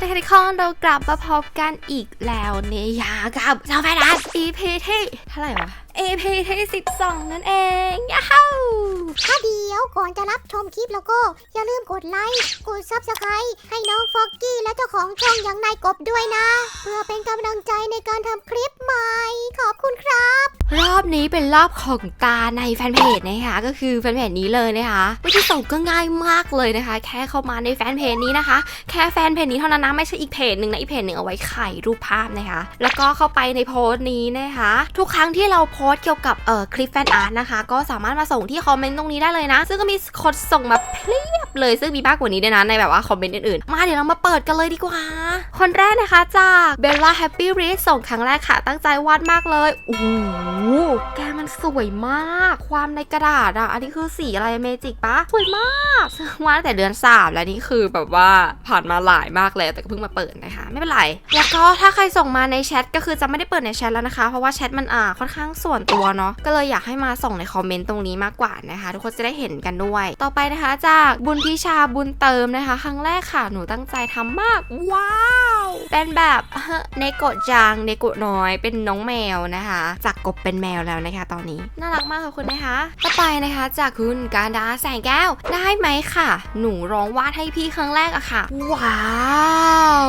นะคะทุกคนเรากลับมาพบกันอีกแล้วเนี่ยกับเจ้าแฟนอาร์ต EP ที่เท่าไหร่วะ EP ที่12 นั่นเองย้าฮูถ้าเดียวก่อนจะรับชมคลิปแล้วก็ อย่าลืมกดไลค์ กดซับสไคร b ์ให้น้องฟอกกี้และเจ้าของช่องอย่างนายกบด้วยนะ เพื่อเป็นกำลังใจในการทำ รอบนี้เป็นรอบของตาในแฟนเพจนะคะก็คือแฟนเพจนี้เลยนะคะวิธีส่งก็ง่ายมากเลยนะคะ แค่เข้ามาในแฟนเพจนี้นะคะ แค่แฟนเพจนี้เท่านั้นนะไม่ใช่อีกเพจหนึ่งนะอีกเพจหนึ่งเอาไว้ไข่รูปภาพนะคะ แล้วก็เข้าไปในโพสต์นี้นะคะ ทุกครั้งที่เราโพสต์เกี่ยวกับเอ่อคลิปแฟนอาร์ตนะคะ ก็สามารถมาส่งที่คอมเมนต์ตรงนี้ได้เลยนะ ซึ่งก็มีคนส่งมาเพียบเลยซึ่งมีมากกว่านี้ด้วยนะในแบบว่าคอมเมนต์อื่นๆมาเดี๋ยวเรามาเปิดกันเลยดีกว่า คนแรกนะคะจากเบลล่าแฮปปี้รีส่งครั้งแรกค่ะตั้งใจวาดมากเลยโอ้โหแกม สวยมาก ความในกระดาษอะ อันนี้คือสีอะไรเมจิกปะสวยมากซึ่งวาตั้งแต่เดือน3แล้วนี่คือแบบว่าผ่านมาหลายมากแล้วแต่ก็เพิ่งมาเปิดนะคะ ไม่เป็นไร แล้วก็ถ้าใครส่งมาในแชทก็คือจะไม่ได้เปิดในแชทแล้วนะคะ เพราะว่าแชทมันอ่าค่อนข้างส่วนตัวเนาะก็เลยอยากให้มาส่งในคอมเมนต์ตรงนี้มากกว่านะคะ ทุกคนจะได้เห็นกันด้วย ต่อไปนะคะจากบุญพิชาบุญเติมนะคะ ครั้งแรกค่ะหนูตั้งใจทำมากว้าวเป็นแบบเนโกะจางเนโกะน้อยเป็นน้องแมวนะคะ จากกบเป็นแมวแล้วนะคะตอนนี้ น่ารักมากค่ะคุณนะคะต่อไปนะคะ จากคุณการดาแสงแก้วได้ไหมค่ะ หนูร้องวาดให้พี่ครั้งแรกอะค่ะ ว้าว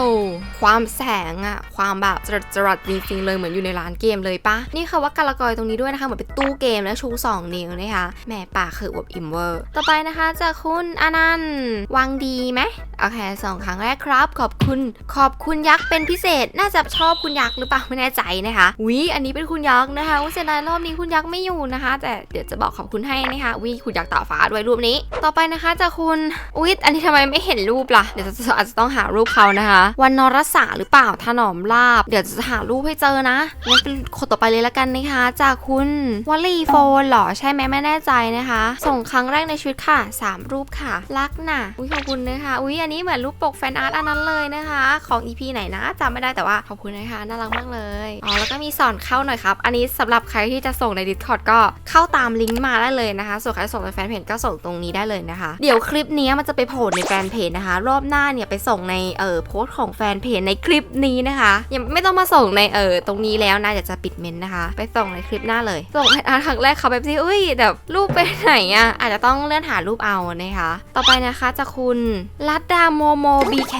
ความแสงอะความแบบจรัสจรัสจริงๆเลยเหมือนอยู่ในร้านเกมเลยปะนี่ค่ะว่าการละกอยตรงนี้ด้วยนะคะเหมือนเป็นตู้เกมแล้วชู 2 นิ้วนะคะแหม่ปากคืออวบอิ่มเวอร์ ต่อไปนะคะจากคุณอนันต์วังดีไหม โอเคสองครั้งแรกครับ ขอบคุณ ขอบคุณยักษ์เป็นพิเศษ น่าจะชอบคุณยักษ์หรือเปล่าไม่แน่ใจนะคะวิอันนี้เป็นคุณยักษ์นะคะว่าเสียดายรอบนี้คุณยักษ์ไม่อยู่นะคะ แต่เดี๋ยวจะบอกขอบคุณให้นะคะวิคุณยักษ์ตาฟ้าด้วยรูปนี้ ต่อไปนะคะจากคุณอุ๊ยอันนี้ทำไมไม่เห็นรูปล่ะเดี๋ยวจะอาจจะต้องหารูปเขานะคะ วันนรสาหรือเปล่าถนอมลาบ เดี๋ยวจะหารูปให้เจอนะงั้นเป็นคนต่อไปเลยละกันนะคะ จากคุณวลีโฟนหรอใช่ไหมไม่แน่ใจนะคะ ส่งครั้งแรกในชีวิตค่ะสามรูปค่ะ รักน่ะอุ้ยขอบคุณนะคะอุ้ยอันนี้เหมือนรูปปกแฟนอาร์ตอันนั้นเลยนะคะ ของ EP ไหนนะจำไม่ได้แต่ว่าขอบคุณนะคะน่ารักมากเลยอ๋อแล้วก็มีสอนเข้าหน่อยครับ อันนี้สำหรับใครที่จะส่งใน Discord ก็เข้าตามลิงก์มาได้เลยนะคะ ส่วนใครส่งในแฟนเพจก็ส่งตรงนี้ได้เลยนะคะ เดี๋ยวคลิปนี้มันจะไปโผล่ในแฟนเพจนะคะ รอบหน้าเนี่ยไปส่งในเอ่อโพสต์ของแฟนเพจในคลิปนี้นะคะยังไม่ต้องมาส่งในเอ่อตรงนี้แล้วนะเดี๋ยวจะปิดเมนต์นะคะ ไปส่งในคลิปหน้าเลย ส่งให้อาร์ตครั้งแรกเขาแบบสิอุ้ยแบบรูปไปไหนอะอาจจะต้องเลื่อนหารูปเอานะคะ ต่อไปนะคะจะคุณรัตดาโมโมบีเค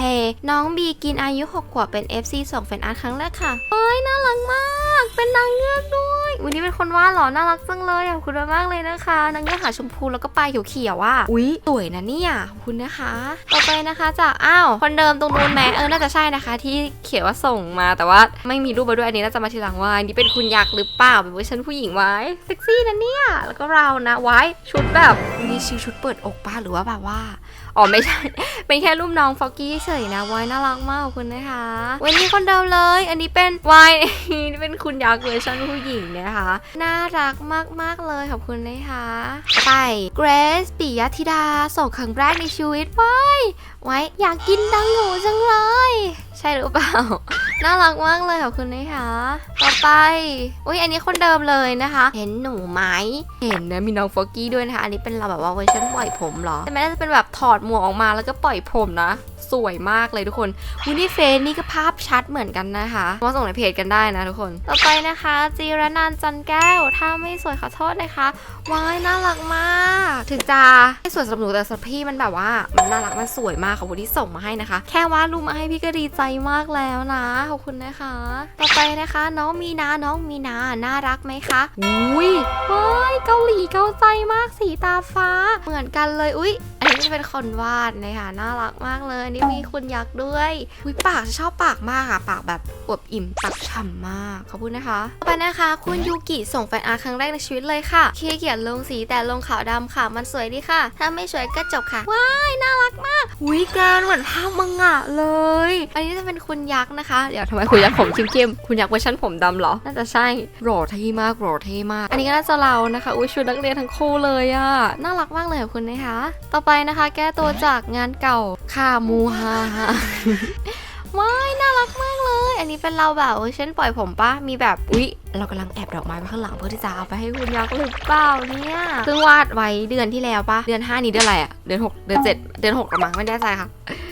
น้องบีกินอายุ 6 ขวบเป็น FC ส่งแฟนอาร์ตครั้งแรกค่ะเฮ้ยน่ารักมาก เป็นนางเงือกด้วยวันนี้เป็นคนวาดเหรอน่ารักจังเลยขอบคุณมากๆเลยนะคะ นางเงือกหางชมพูแล้วก็ปลายเขียวๆอะอุ้ยสวยนะเนี่ยขอบคุณนะคะ ต่อไปนะคะจากอ้าวคนเดิมตรงนู้นแม้เออน่าจะใช่นะคะ ที่เขียนว่าส่งมาแต่ว่าไม่มีรูปมาด้วยอันนี้น่าจะมาทีหลังว่าอันนี้เป็นคุณยักษ์หรือเปล่าเป็นเวอร์ชันผู้หญิงไว้เซ็กซี่นะเนี่ยแล้วก็เรานะไว้ชุดแบบมีชื่อชุดเปิดอกป้าหรือว่าแบบว่าอ๋อไม่ใช่เป็นแค่ค่รูปน้องฟอกกี้เฉยนะวายน่ารักมากขอบคุณนะคะวันนี้คนเดิมเลย อันนี้เป็นไว้นี่เป็นคุณยักษ์เวอร์ชันผู้หญิงนะคะ น่ารักมากๆเลยขอบคุณนะคะไปเกรซปิยธิดาส่งครั้งแรกในชีวิตไว้ไว้อยากกินดังหนูจังเลย ใช่หรือเปล่า น่ารักมากเลยขอบคุณนะคะต่อไปอุ้ยอันนี้คนเดิมเลยนะคะ เห็นหนูไหมเห็นนะมีน้องฟอกกี้ด้วยนะคะ อันนี้เป็นเราแบบว่าเวอร์ชันปล่อยผมเหรอแต่ไม่น่าจะเป็นแบบถอดหมวกออกมาแล้วก็ปล่อยผมนะ สวยมากเลยทุกคนวินี่เฟนนี่ก็ภาพชัดเหมือนกันนะคะมาส่งในเพจกันได้นะทุกคน ต่อไปนะคะ จีรนันท์จันแก้ว ถ้าไม่สวยขอโทษนะคะว้ายน่ารักมาก ถึงจะไม่สวยสำหรับหนูแต่สำหรับพี่มันแบบว่า มันน่ารักมันสวยมากขอบคุณที่ส่งมาให้นะคะ แค่วาดรูปมาให้พี่ก็ดีใจมากแล้วนะขอบคุณนะคะ ต่อไปนะคะ น้องมีนาน้องมีนาน่ารักไหมคะอุ้ยว้ายเกาหลีเกาใจมากสีตาฟ้า เหมือนกันเลยอุ้ย อันนี้จะเป็นคนวาดนะคะน่ารักมากเลย นี่มีคุณยักษ์ด้วยอุ้ยปากชอบปากมากอะปากแบบอวบอิ่มปากฉ่ำมากขอบคุณนะคะต่อไปนะคะ คุณยูกิส่งแฟนอาร์ครั้งแรกในชีวิตเลยค่ะขี้เกียจลงสีแต่ลงขาวดำค่ะ มันสวยดีค่ะ ถ้าไม่สวยก็จบค่ะ ว้ายน่ารักมากอุ้ยแกนเหมือนภาพมังงะเลย อันนี้จะเป็นคุณยักษ์นะคะ เดี๋ยวทำไมคุณยักษ์ผมเข้มๆคุณยักษ์เวอร์ชันผมดำเหรอ น่าจะใช่โรเท่มากโรเท่มาก อันนี้ก็น่าจะเรานะคะอุ้ยชุดนักเรียนทั้งคู่เลยอะน่ารักมากเลยคุณนะคะ ต่อไปนะคะ แก้ตัวจากงานเก่าค่ะมูฮาฮาว้ายน่ารักมากเลย อันนี้เป็นเราแบบเชันปล่อยผมปะมีแบบอุ๊ยเรากำลังแอบดอกไม้ไว้ข้างหลังเพื่อที่จะเอาไปให้คุณยักษ์หรือเปล่าเนี่ยเพิ่งวาดไว้เดือนที่แล้วปะเดือน 5 นี้เดือนอะไรอะเดือน 6 เดือน 7 เดือน6กระมังไม่แน่ใจค่ะ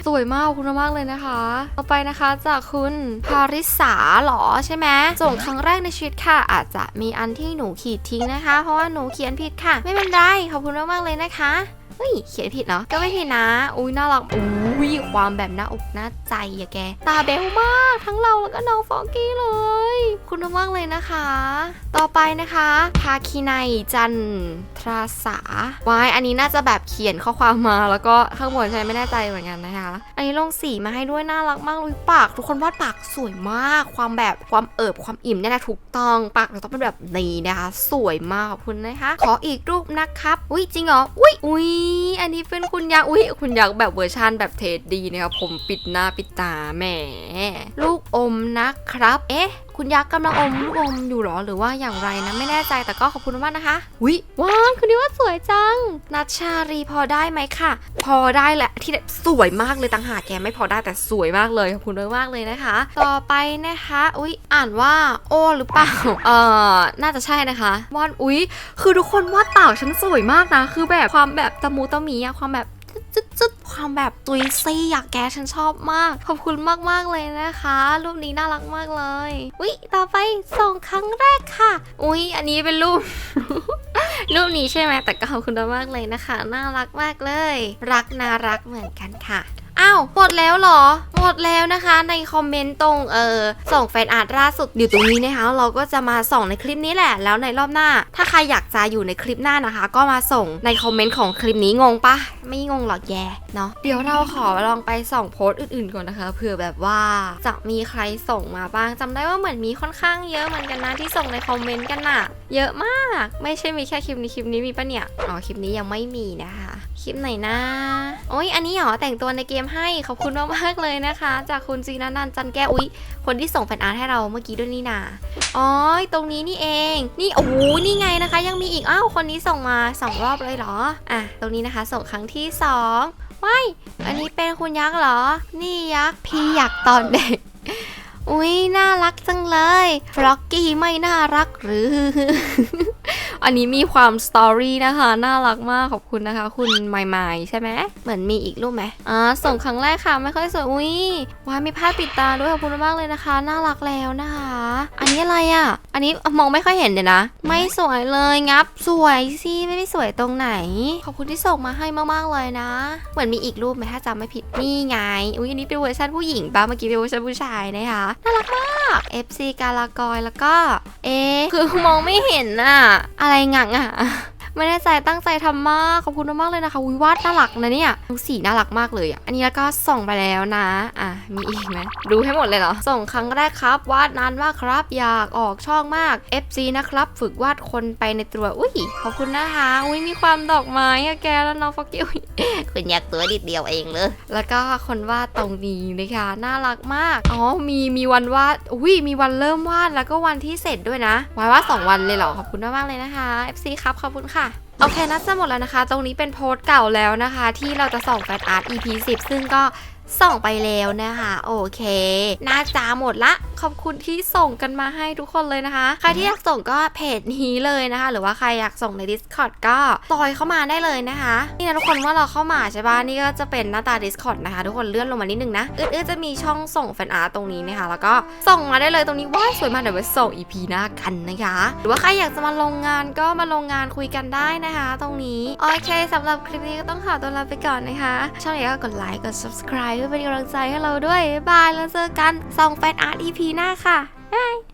สวยมากขอบคุณมากเลยนะคะ ต่อไปนะคะจากคุณพาริสาหรอใช่ไหมส่งครั้งแรกในชีวิตค่ะ อาจจะมีอันที่หนูขีดทิ้งนะคะ เพราะว่าหนูเขียนผิดค่ะ ไม่เป็นไรขอบคุณมากๆเลยนะคะ เฮ้ยเขียนผิดเนาะก็ไม่ผิดนะ อุ้ยน่ารัก อุ้ยความแบบหน้าอกหน้าใจอะแก ตาเบลมาก ทั้งเราแล้วก็น้องฟองกี้เลย คุณมากเลยนะคะ ต่อไปนะคะภาคีไนจันทราสาวายอันนี้น่าจะแบบเขียนข้อความมาแล้วก็ข้างบนใช่ไม่แน่ใจเหมือนกันนะคะ อันนี้ลงสีมาให้ด้วยน่ารักมากเลยปาก ทุกคนวาดปากสวยมาก ความแบบความเอิบความอิ่มเนี่ยนะถูกต้องปากเราต้องเป็นแบบนี้นะคะ สวยมากขอบคุณนะคะ ขออีกรูปนะครับ อุ้ยจริงเหรอ อุ้ยอุ้ยอันนี้เป็นคุณยักษ์อุ้ยคุณยักษ์แบบเวอร์ชันแบบเทสดีนะครับผมปิดหน้าปิดตาแหมลูกอมนะครับ เอ๊ะ คุณยักษ์กำลังอมลูกอมอยู่เหรอหรือว่าอย่างไรนะไม่แน่ใจแต่ก็ขอบคุณมากนะคะวิว้าวคุณนี่ว่าสวยจังนัชชารีพอได้ไหมค่ะ พอได้แหละที่แบบสวยมากเลยต่างหากแกไม่พอได้แต่สวยมากเลยขอบคุณมากๆเลยนะคะ ต่อไปนะคะอุ๊ยอ่านว่าโอหรือเปล่าเอ่อน่าจะใช่นะคะวาดอุ๊ย คือทุกคนวาดปากฉันสวยมากนะ คือแบบความแบบตะมูตะมีอะความแบบ จุดจุดๆความแบบตุยซี่อยากแกฉันชอบมาก ขอบคุณมากๆเลยนะคะ รูปนี้น่ารักมากเลยอุ๊ยต่อไปส่งครั้งแรกค่ะ อุ๊ยอันนี้เป็นรูปรูปนี้ใช่ไหมแต่ก็ขอบคุณมากเลยนะคะ น่ารักมากเลย รักน่ารักเหมือนกันค่ะ อ้าวหมดแล้วหรอ หมดแล้วนะคะในคอมเมนต์ตรงเออส่งแฟนอาร์ตล่าสุดอยู่ตรงนี้นะคะ เราก็จะมาส่องในคลิปนี้แหละ แล้วในรอบหน้า ถ้าใครอยากจะอยู่ในคลิปหน้านะคะ ก็มาส่งในคอมเมนต์ของคลิปนี้งงปะไม่งงหรอกแย่เนาะเดี๋ยวเราขอลองไปส่องโพสต์อื่นๆก่อนนะคะเผื่อแบบว่าจะมีใครส่งมาบ้างจำได้ว่าเหมือนมีค่อนข้างเยอะเหมือนกันนะที่ส่งในคอมเมนต์กันน่ะเยอะมาก ไม่ใช่มีแค่คลิปนี้คลิปนี้มีปะเนี่ยอ๋อคลิปนี้ยังไม่มีนะคะ คลิปไหนนะโอ้ยอันนี้เหรอแต่งตัวในเกมให้ขอบคุณมากๆเลยนะคะ จากคุณจีนันนันจันแก้วอุ๊ย คนที่ส่งแฟนอาร์ตให้เราเมื่อกี้ด้วยนี่นาอ๋อตรงนี้นี่เอง นี่โอ้โหนี่ไงนะคะ ยังมีอีกอ้าวคนนี้ส่งมาสองรอบเลยเหรออะตรงนี้นะคะ ส่งครั้งที่สองว้ายอันนี้เป็นคุณยักษ์เหรอ นี่ยักษ์พี่ยักษ์ตอนเด็กอุ๊ยน่ารักจังเลยฟล็อกกี้ไม่น่ารักหรือ อันนี้มีความสตอรี่นะคะ น่ารักมากขอบคุณนะคะ คุณไมไมใช่ไหมเหมือนมีอีกรูปไหมอ่าส่งครั้งแรกค่ะไม่ค่อยสวยอุ้ยว้ายมีผ้าปิดตาด้วยขอบคุณมากเลยนะคะ น่ารักแล้วนะคะ อันนี้อะไรอะ อันนี้มองไม่ค่อยเห็นเดี๋ยวนะ ไม่สวยเลยงับ สวยสิไม่ได้สวยตรงไหน ขอบคุณที่ส่งมาให้มากๆเลยนะ เหมือนมีอีกรูปไหมถ้าจำไม่ผิดนี่ไงอุ้ยอันนี้เป็นเวอร์ชันผู้หญิงปะเมื่อกี้เป็นเวอร์ชันผู้ชายนะคะน่ารักมาก FC กาลากอยแล้วก็ เอ๊ะคือมองไม่เห็นน่ะอะไรงังอะ ไม่แน่ใจตั้งใจทำมากขอบคุณมากเลยนะคะวิวาดน่ารักนะเนี่ยดูสีน่ารักมากเลยอะอันนี้แล้วก็ส่งไปแล้วนะ อะมีอีกไหมดูให้หมดเลยเหรอส่งครั้งแรกครับ วาดนานมากครับ อยากออกช่องมาก FC นะครับ ฝึกวาดคนไปในตัวอุ้ยขอบคุณนะคะอุ้ยมีความดอกไม้อะแกแล้วน้องฟอกกี้อุ๊ยคุณอยากตัวดิดเดียวเองเลยแล้วก็คนวาดตรงนี้นะคะน่ารักมากอ๋อมีมีวันวาดอุ้ยมีวันเริ่มวาดแล้วก็วันที่เสร็จด้วยนะวาดว่าสองวันเลยเหรอขอบคุณมากๆเลยนะคะ FC ครับขอบคุณค่ะ โอเคน่าจะหมดแล้วนะคะ ตรงนี้เป็นโพสต์เก่าแล้วนะคะ ที่เราจะส่งแฟนอาร์ต EP 10 ซึ่งก็ส่งไปแล้วนะคะ โอเค น่าจะหมดละขอบคุณที่ส่งกันมาให้ทุกคนเลยนะคะ ใครที่อยากส่งก็เพจนี้เลยนะคะ หรือว่าใครอยากส่งใน Discord ก็ซอยเข้ามาได้เลยนะคะ นี่นะทุกคนว่าเราเข้ามาใช่ปะนี่ก็จะเป็นหน้าตา Discord นะคะ ทุกคนเลื่อนลงมานิดนึงนะอืดๆจะมีช่องส่งแฟนอาร์ตตรงนี้นะคะ แล้วก็ส่งมาได้เลยตรงนี้ว้าสวยมากเดี๋ยวไปส่ง EP หน้ากันนะคะ หรือว่าใครอยากจะมาลงงานก็มาลงงานคุยกันได้นะคะ ตรงนี้โอเคสำหรับคลิปนี้ก็ต้องขอตัวลาไปก่อนนะคะช่องนี้ก็กดไลค์กด subscribe เพื่อเป็นกำลังใจให้เราด้วยบายแล้วเจอกันส่งแฟนอาร์ต EP หน้าค่ะ บ๊ายบาย